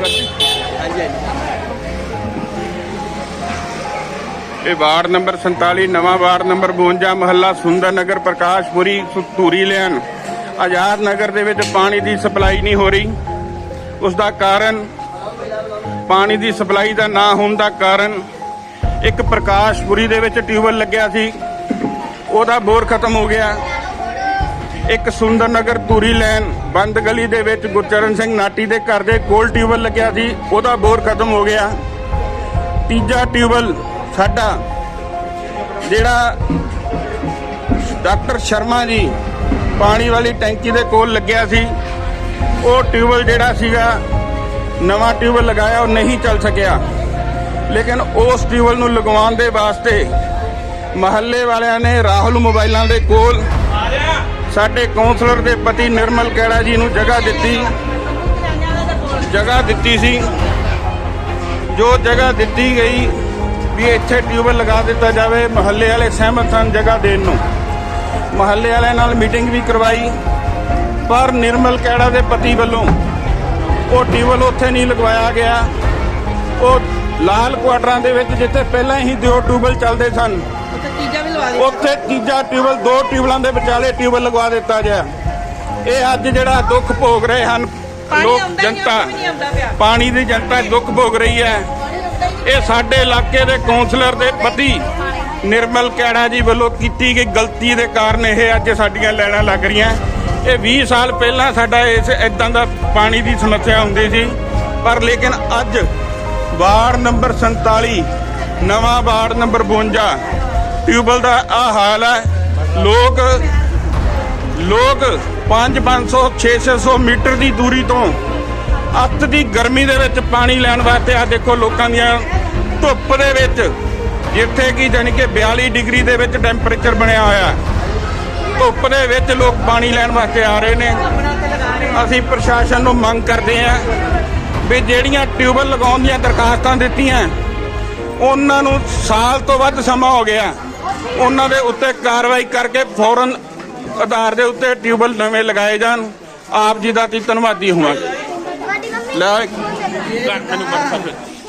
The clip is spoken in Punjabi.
ਕਰਦੇ। ਹਾਂਜੀ ਹਾਂਜੀ। ਇਹ ਵਾਰਡ ਨੰਬਰ 47 ਨਵਾਂ ਵਾਰਡ ਨੰਬਰ 52 ਮਹੱਲਾ ਸੁੰਦਰ ਨਗਰ ਪ੍ਰਕਾਸ਼ਪੁਰੀ ਧੂਰੀ ਲੈਨ ਆਜ਼ਾਦ ਨਗਰ ਦੇ ਵਿੱਚ ਪਾਣੀ ਦੀ ਸਪਲਾਈ ਨਹੀਂ ਹੋ ਰਹੀ। ਉਸ ਦਾ ਕਾਰਨ ਪਾਣੀ ਦੀ ਸਪਲਾਈ ਦਾ ਨਾ ਹੋਣ ਦਾ ਕਾਰਨ ਇੱਕ ਪ੍ਰਕਾਸ਼ਪੁਰੀ ਦੇ ਵਿੱਚ ਟਿਊਬਵੈੱਲ ਲੱਗਿਆ ਸੀ। ਉਹਦਾ ਬੋਰ ਖਤਮ ਹੋ ਗਿਆ। ਇੱਕ ਸੁੰਦਰ ਨਗਰ ਧੂਰੀ ਲੈਨ ਬੰਦ ਗਲੀ ਦੇ ਵਿੱਚ ਗੁਰਚਰਨ ਸਿੰਘ ਨਾਟੀ ਦੇ ਘਰ ਦੇ ਕੋਲ ਟਿਊਬਵੈੱਲ ਲੱਗਿਆ ਸੀ, ਉਹਦਾ ਬੋਰ ਖਤਮ ਹੋ ਗਿਆ। ਤੀਜਾ ਟਿਊਬਵੈੱਲ ਸਾਡਾ, ਜਿਹੜਾ ਡਾਕਟਰ ਸ਼ਰਮਾ ਜੀ ਪਾਣੀ ਵਾਲੀ ਟੈਂਕੀ ਦੇ ਕੋਲ ਲੱਗਿਆ ਸੀ, ਉਹ ਟਿਊਬਵੈੱਲ ਜਿਹੜਾ ਸੀਗਾ, ਨਵਾਂ ਟਿਊਬਵੈੱਲ ਲਗਾਇਆ, ਉਹ ਨਹੀਂ ਚੱਲ ਸਕਿਆ। ਲੇਕਿਨ ਉਸ ਟਿਊਬਵੈੱਲ ਨੂੰ ਲਗਵਾਉਣ ਦੇ ਵਾਸਤੇ ਮਹੱਲੇ ਵਾਲਿਆਂ ਨੇ ਰਾਹੁਲ ਮੋਬਾਈਲਾਂ ਦੇ ਕੋਲ ਸਾਡੇ ਕਾਉਂਸਲਰ ਦੇ ਪਤੀ ਨਿਰਮਲ ਕੈੜਾ ਜੀ ਨੂੰ ਜਗ੍ਹਾ ਦਿੱਤੀ। ਜਗ੍ਹਾ ਦਿੱਤੀ ਸੀ। ਜੋ ਜਗ੍ਹਾ ਦਿੱਤੀ ਗਈ ਵੀ ਇੱਥੇ ਟਿਊਬਲ ਲਗਾ ਦਿੱਤਾ ਜਾਵੇ, ਮਹੱਲੇ ਵਾਲੇ ਸਹਿਮਤ ਸਨ ਜਗ੍ਹਾ ਦੇਣ ਨੂੰ। ਮਹੱਲੇ ਵਾਲਿਆਂ ਨਾਲ ਮੀਟਿੰਗ ਵੀ ਕਰਵਾਈ, ਪਰ ਨਿਰਮਲ ਕੈੜਾ ਦੇ ਪਤੀ ਵੱਲੋਂ ਉਹ ਟਿਊਬਲ ਉੱਥੇ ਨਹੀਂ ਲਗਵਾਇਆ ਗਿਆ। ਉਹ ਲਾਲ ਕੁਆਟਰਾਂ ਦੇ ਵਿੱਚ ਜਿੱਥੇ ਪਹਿਲਾਂ ਹੀ ਦਿਓ ਟਿਊਬਲ ਚੱਲਦੇ ਸਨ ਉੱਥੇ ਤੀਜਾ ਵੀ ਲਵਾ ਦੇ ਉੱਥੇ ਤੀਜਾ ਟਿਊਬਲ ਦੋ ਟਿਊਬਲਾਂ ਦੇ ਵਿਚਾਲੇ ਟਿਊਬਲ ਲਗਵਾ ਦਿੱਤਾ ਗਿਆ। ਇਹ ਅੱਜ ਜਿਹੜਾ ਦੁੱਖ ਭੋਗ ਰਹੇ ਹਨ ਲੋਕ ਜਨਤਾ। ਪਾਣੀ ਦੀ ਜਨਤਾ ਦੁੱਖ ਭੋਗ ਰਹੀ ਹੈ। ਇਹ ਸਾਡੇ ਇਲਾਕੇ ਦੇ ਕੌਂਸਲਰ ਦੇ ਪਤੀ ਨਿਰਮਲ ਕੈੜਾ ਜੀ ਵੱਲੋਂ ਕੀਤੀ ਗਈ ਗਲਤੀ ਦੇ ਕਾਰਨ ਇਹ ਅੱਜ ਸਾਡੀਆਂ ਲੈਣਾ ਲੱਗ ਰਹੀਆਂ। ਇਹ 20 ਸਾਲ ਪਹਿਲਾਂ ਸਾਡਾ ਇਸ ਇਦਾਂ ਦਾ ਪਾਣੀ ਦੀ ਸਮੱਸਿਆ ਹੁੰਦੀ ਸੀ। ਪਰ ਲੇਕਿਨ ਅੱਜ ਵਾਰਡ ਨੰਬਰ 47 ਨਵਾਂ ਵਾਰਡ ਨੰਬਰ 52 ਟਿਊਬਲ ਦਾ ਆ ਹਾਲ ਹੈ। ਲੋਕ ਲੋਕ 5 500 600 ਮੀਟਰ ਦੀ ਦੂਰੀ ਤੋਂ ਅੱਤ ਦੀ ਗਰਮੀ ਦੇ ਵਿੱਚ ਪਾਣੀ ਲੈਣ ਵਾਸਤੇ ਆ ਦੇਖੋ ਲੋਕਾਂ ਦੀਆਂ ਧੁੱਪ ਦੇ ਵਿੱਚ, ਜਿੱਥੇ ਕਿ ਜਾਣੀ ਕਿ 42 ਡਿਗਰੀ ਦੇ ਵਿੱਚ ਟੈਂਪਰੇਚਰ ਬਣਿਆ ਹੋਇਆ ਧੁੱਪ ਦੇ ਵਿੱਚ ਲੋਕ ਪਾਣੀ ਲੈਣ ਵਾਸਤੇ ਆ ਰਹੇ ਨੇ। ਅਸੀਂ ਪ੍ਰਸ਼ਾਸਨ ਨੂੰ ਮੰਗ ਕਰਦੇ ਹਾਂ ਵੀ ਜਿਹੜੀਆਂ ਟਿਊਬਲ ਲਗਾਉਣ ਦੀਆਂ ਦਰਖਾਸਤਾਂ ਦਿੱਤੀਆਂ, ਉਹਨਾਂ ਨੂੰ ਸਾਲ ਤੋਂ ਵੱਧ ਸਮਾਂ ਹੋ ਗਿਆ। ਉਹਨਾਂ ਦੇ ਉੱਤੇ ਕਾਰਵਾਈ ਕਰਕੇ ਫੌਰਨ ਆਧਾਰ ਦੇ ਉੱਤੇ ਟਿਊਬਲ ਨਵੇਂ ਲਗਾਏ ਜਾਣ। ਆਪ ਜੀ ਦਾ ਧੰਨਵਾਦੀ ਹੋਵਾਂਗੇ। ਲੈ। ਘਰ ਮੈਨੂੰ